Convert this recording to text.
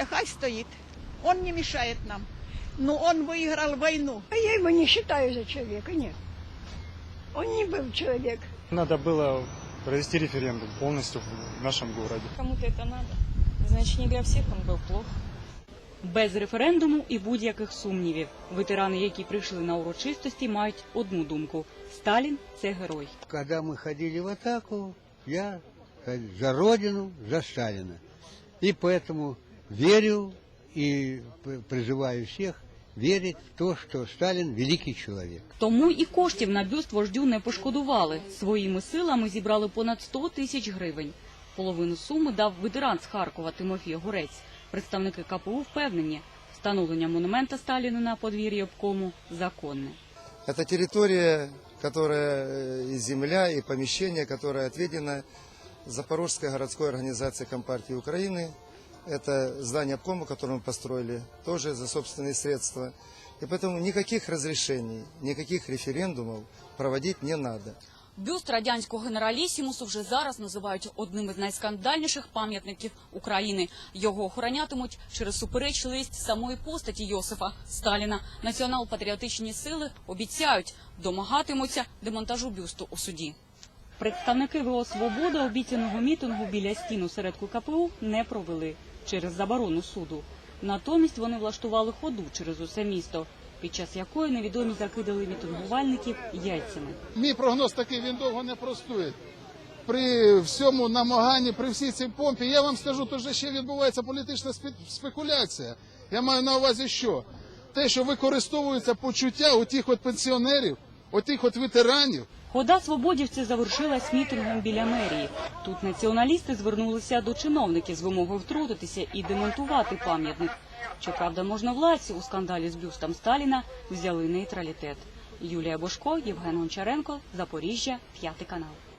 Да хай стоит. Он не мешает нам. Но он выиграл войну. А я его не считаю за человека, нет. Он не был человек. Надо было провести референдум полностью в нашем городе. Кому-то это надо. Значит, не для всех он был плох. Без референдуму і будь-яких сумнівів. Ветерани, які прийшли на урочистості, мають одну думку: Сталін це герой. Когда мы ходили в атаку, я ходил за Родину, за Сталина. И поэтому верю и п- призываю всех верить в то, что Сталин великий человек. Тому і коштів на бюст вождю не пошкодували. Своїми силами зібрали понад 100 тисяч гривень. Половину суми дав ветеран з Харкова Тимофій Горець. Представники КПУ впевнені, встановлення монумента Сталіну на подвір'ї обкому законне. Это территория, которая э, и земля, и помещение, которое отведено Запорожской городской организацией Компартии Украины. Это здание обкома, которое мы построили, тоже за собственные средства. И поэтому никаких разрешений, никаких референдумов проводить не надо. Бюст радянського генералісімусу вже зараз називають одним із найскандальніших пам'ятників України. Його охоронятимуть через суперечливість самої постаті Йосифа Сталіна. Націонал-патріотичні сили обіцяють домагатимуться демонтажу бюсту у суді. Представники ВО «Свобода» обіцяного мітингу біля стіну середку КПУ не провели через заборону суду. Натомість вони влаштували ходу через усе місто, під час якої невідомі закидали мітингувальників яйцями. Мій прогноз такий, він довго не простоїть. При всьому намаганні, при всій цій помпі, я вам скажу, то вже ще відбувається політична спе- спекуляція. Я маю на увазі, що те, що використовується почуття у тих от пенсіонерів, у тих от ветеранів, Хода свободівці завершилась мітингом біля мерії. Тут націоналісти звернулися до чиновників з вимогою втрутитися і демонтувати пам'ятник. Щоправда, можновладці у скандалі з бюстом Сталіна взяли нейтралітет. Юлія Бошко, Євген Гончаренко, Запоріжжя, п'ятий канал.